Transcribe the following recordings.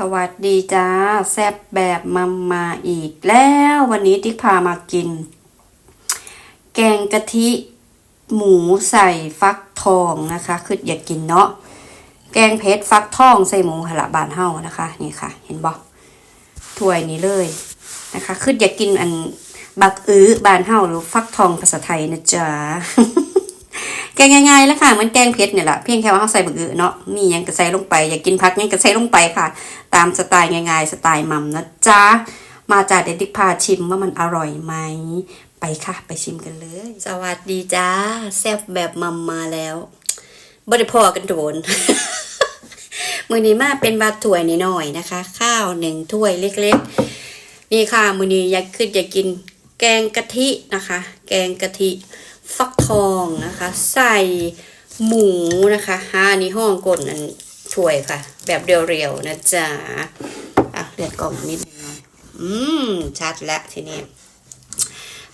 สวัสดีจ้าแซบแบบมัมมาอีกแล้ววันนี้ติ๊กพามากิน แกงกะทิ หมูใส่ฟักทองนะคะ คืออยากกินเนาะแกงเผ็ดฟักทองใส่หมูหละบานเฮานะคะ นี่ค่ะ เห็นบอกถ้วยนี้เลยนะคะ คืออยากกินอันบักอื้อบานเฮาหรือฟักทองภาษาไทยนะจ๊ะ แกงง่ายๆแล้วค่ะเหมือนแกงเผ็ดเนี่ยแหละเพียงแค่ว่าเขาใส่บักอือเนาะมีหยังก็ใส่ลงไป อยากกินผักยังก็ใส่ลงไปค่ะ ตามสไตล์ง่ายๆ สไตล์มัมนะจ๊ะมาจากเดยวดิกพาชิมว่ามันอร่อยไหมไปค่ะ ไปชิมกันเลย สวัสดีจ้าแซ่บแบบมัมมาแล้วบริพอกันโดนมือนี้มาเป็นบาถ้วยนิดหน่อยๆนะคะ ข้าวหนึ่งถ้วยเล็กๆ นี่ค่ะมือนี้อยากขึ้นอยากกินแกงกะทินะคะ แกงกะทิ ฟักทองนะคะ ใส่หมูนะคะฮานี่ห้องกดอันถ้วยค่ะ แบบเรียวๆนะจ๊ะอะเลือดกล่องนิดหน่อยอืม ชัดแล้วทีนี้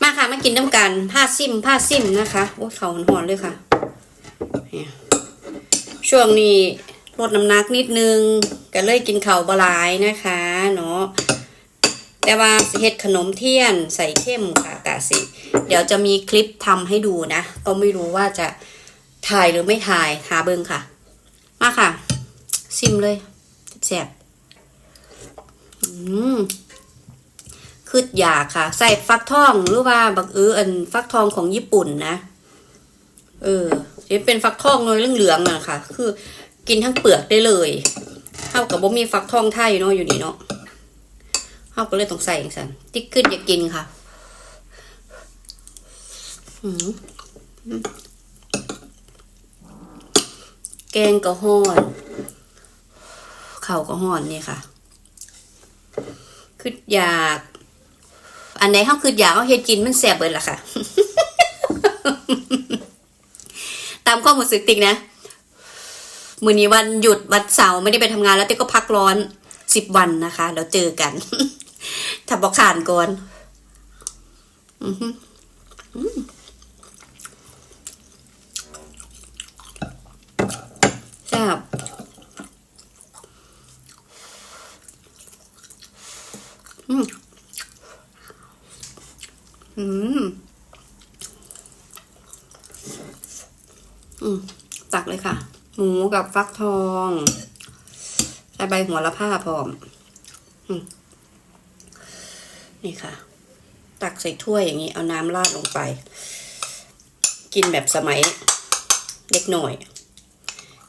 มาค่ะ มากินน้ำกันผ้าซิมผ้าซิมนะคะโอ้ยเขาหอนเลยค่ะช่วงนี้ลดน้ำหนักนิดนึงก็เลยกินเข่าบหลายนะคะ เนาะ แต่ว่าเฮ็ดขนมเทียนใส่เข้มค่ะกะสิ เดี๋ยวจะมีคลิปทำให้ดูนะ ก็ไม่รู้ว่าจะถ่ายหรือไม่ถ่ายหาเบิงค่ะ มาค่ะ ซิมเลยแซ่บอืมคืออยากค่ะ ใส่ฟักทองหรือว่าบักเอออันฟักทองของญี่ปุ่นนะ เออจะเป็นฟักทองน้อยเหลืองๆอะค่ะ คือกินทั้งเปลือกได้เลย เท่ากับว่ามีฟักทองไทยเนาะอยู่นี่เนาะ เขาก็เลยต้องใส่อย่างสันติขึ้นอยากกินค่ะแกงก็ห่อนเข่าวก็ห่อนนี่ค่ะคืออยาก อันไหนเขาคืออยากเขาเฮ็ดกินมันแสบเบิดล่ะค่ะ ตามข้อมูลสึกติกนะมือนี้วันหยุดวันเสาร์ไม่ได้ไปทำงานแล้วติ๊กก็พักร้อนสิบวันนะคะเดี๋ยวเจอกัน ถ้าบอกขานก่อนอือหืออืมแซ่บอืมอืมอืมตักเลยค่ะ หมูกับฟักทอง ใส่ใบหัวละผ้าพร้อม นี่ค่ะ ตักใส่ถ้วยอย่างนี้ เอาน้ำราดลงไป กินแบบสมัยเล็กหน่อย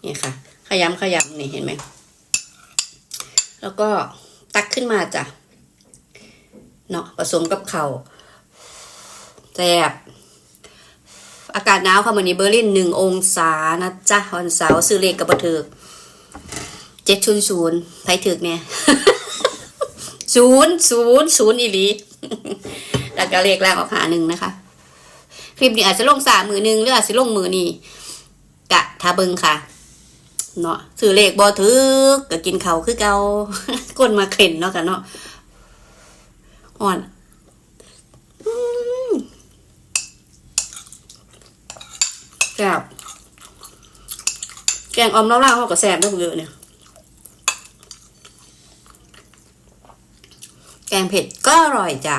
นี่ค่ะ ขยำขยำนี่เห็นไหม แล้วก็ตักขึ้นมาจ้ะ เนาะผสมกับเขา่าแซ่บอากาศหนาวค่ะวันนี้เบอร์ลินหนึ่งองศานะจ๊ะวันเสาร์ซื้อเลขกับบัถึกเจ็ดชุนศูนย์ไทยถึกเนี่ย ศูนย์ศูนย์ศูนย์อีหลีแล้วก็เลขแรกออกหาหนึ่งนะคะ คลิปนี้อาจจะลงสามมือหนึ่งหรืออาจจะลงมือนี่กะทาเบิงค่ะเนาะถือเลขบอถือก็กินเขาคือเกาก้นมาเข็นเนาะกันเนาะอ่อนแซ่บแกงออมเล่าๆเขาก็แซ่บด้วยเยอะเนี่ย กงเผ็ดก็อร่อยจ้ะ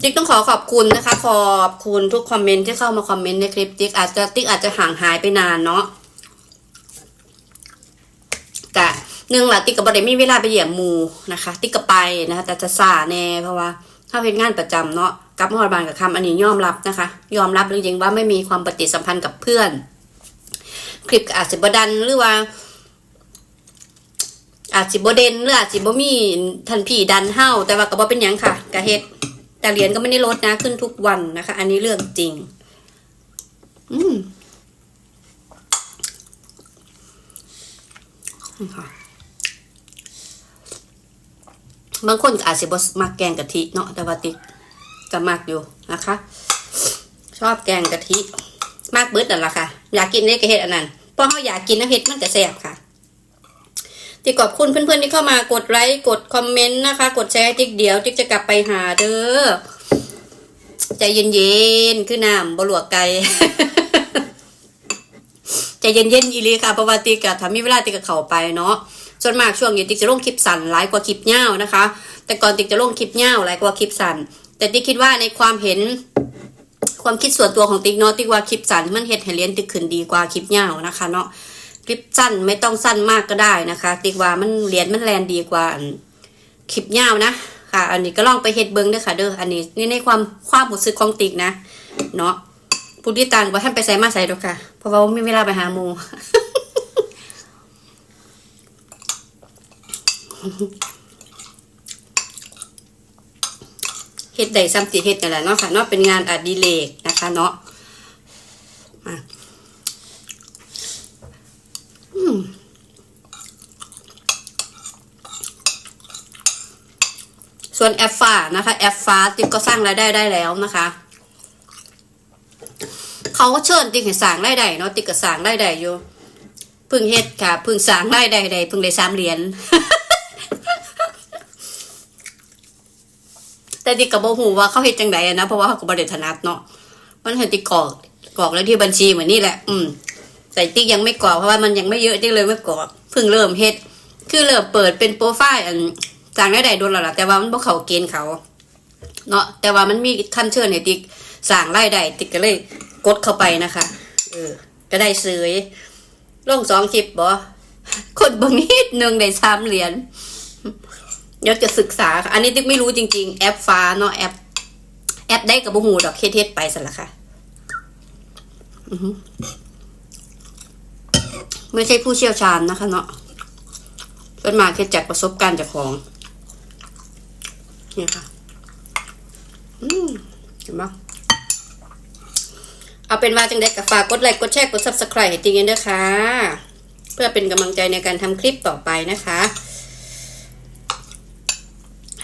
จิ๊กต้องขอขอบคุณนะคะ ขอบคุณทุกคอมเมนต์ที่เข้ามาคอมเมนต์ในคลิปจิ๊กอาจจะติ๊กอาจจะห่างหายไปนานเนาะกะหนึ่งละติ๊กกับบไดมีเวลาไปเหยียมหมูนะคะ ติ๊กก็ไปนะคะ แต่จะซาแน่เพราะว่าถ้าเป็นงานประจำเนาะกับมหาบาลกับคำอันนี้ยอมรับนะคะ ยอมรับจริงๆว่าไม่มีความปฏิสัมพันธ์กับเพื่อน คลิปอาจจะบดันหรือว่า อาจสิบ่เด่นหรืออาจสิบ่มีทันผีดันเฮาแต่ว่าก็บ่เป็นหยังค่ะกะเฮ็ดแต่เหรียญก็ไม่ได้ลดนะขึ้นทุกวันนะคะ อันนี้เรื่องจริง อืมค่ะบางคนอาจสิบ่มักแกงกะทิเนาะแต่ว่าติ๊กก็มักอยู่นะคะ ชอบแกงกะทิมากเบิดนั่นล่ะค่ะ อยากกินได้ก็เฮ็ดอันนั้นเพราะเฮาอยากกินน้ำเฮ็ดมันก็แซ่บค่ะ ที่ขอบคุณเพื่อนๆที่เข้ามากดไลค์กดคอมเมนต์นะคะ กดแชร์ติ๊กเดี๋ยวติ๊กจะกลับไปหาเด้อใจเย็นๆคือน้ำบลวกไก่ใจเย็นๆอีลีค่ะเพราะว่าติ๊กอะถ้ามีเวลาติ๊กก็เขาไปเนาะส่วนมากช่วงนี้ติ๊กจะลงคลิปสั้นหลายกว่าคลิปยาวนะคะ แต่ก่อนติ๊กจะลงคลิปยาวหลายกว่าคลิปสั้นแต่ติ๊กคิดว่าในความเห็นความคิดส่วนตัวของติ๊กเนาะติ๊กว่าคลิปสั้นมันเฮ็ดให้เรียนติ๊กขึ้นดีกว่าคลิปยาวนะคะเนาะ คลิปสั้นไม่ต้องสั้นมากก็ได้นะคะ ติกว่ามันเรียนมันแลนดีกว่าคลิปยาวนะค่ะ อันนี้ก็ลองไปเฮ็ดเบิ้งด้อค่ะ เด้ออันนี้นี่ในความความรู้สึกของติกนะ เนาะผู้ที่ต่างว่าท่านไปใส่มาใส่ดอกค่ะ เพราะว่าไม่มีเวลาไปหาหมูเฮ็ดได้ซ้ำติเฮ็ดนั่แหละเนาะค่ะเนาะเป็นงานอดิเรกนะคะ เนาะมาอืม ส่วนแอปฟ้านะคะแอปฟ้าติ๊กก็สร้างรายได้ได้แล้วนะคะ เขาก็เชิญติ๊กให้สร้างรายได้เนาะติ๊กก็สร้างรายได้อยู่พิ่งเฮ็ดค่ะพิ่งสร้างรายได้ได้พิ่งได้สามเหรียญแต่ติ๊กก็บ่ฮู้ว่าเขาเฮ็ดจังไดอะนะเพราะว่าเขาก็บ่ได้ถนัดเนาะมันเห็นติ๊กกรอกกรอกแล้วที่บัญชีเหมือนนี่แหละ อืมแต่ติ๊กยังไม่กรอกเพราะว่ามันยังไม่เยอะติ๊กเลยไม่กรอกเพิ่งเริ่มเฮ็ด คือเริ่มเปิดเป็นโปรไฟล์อัน สร้างรายได้โดนแล้วล่ะแต่ว่ามันบ่เข้าเกณฑ์เขา เนาะแต่ว่ามันมีคำเชิญให้ติ๊กสร้างรายได้ติ๊กก็เลยกดเข้าไปนะคะ เออ ก็ได้ซื้อลงสองคลิปบ่คนบางนิดหนึ่งได้สามเหรียญเดี๋ยวจะศึกษาค่ะอันนี้ติ๊กไม่รู้จริง ๆ แอปฟ้าเนาะแอป แอปได้กับบูหูดอกเคเทศไปสละค่ะไม่ใช่ผู้เชี่ยวชาญนะคะเนาะเป็นมาแค่จากประสบการณ์จากของ เนี่ยค่ะ อืมเห็นปะเอาเป็นว่าจังได้กับฝากกดไลค์กดแชร์กด subscribe ให้ติ๊กเงินด้วยค่ะเพื่อเป็นกำลังใจในการทำคลิปต่อไปนะคะ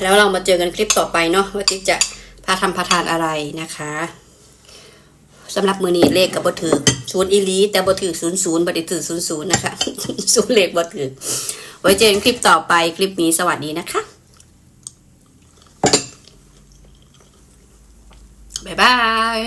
แล้วเรามาเจอกันคลิปต่อไปเนาะว่าติจะพาทำพาทานอะไรนะคะสำหรับมือนี้เลขกับบถือศูนย์อีลีแต่บถือศูนย์ศูนย์บถือศูนย์ศูนย์นะคะศูนย์เลขบถือไว้เจอกันคลิปต่อไปคลิปนี้สวัสดีนะคะ บ๊ายบาย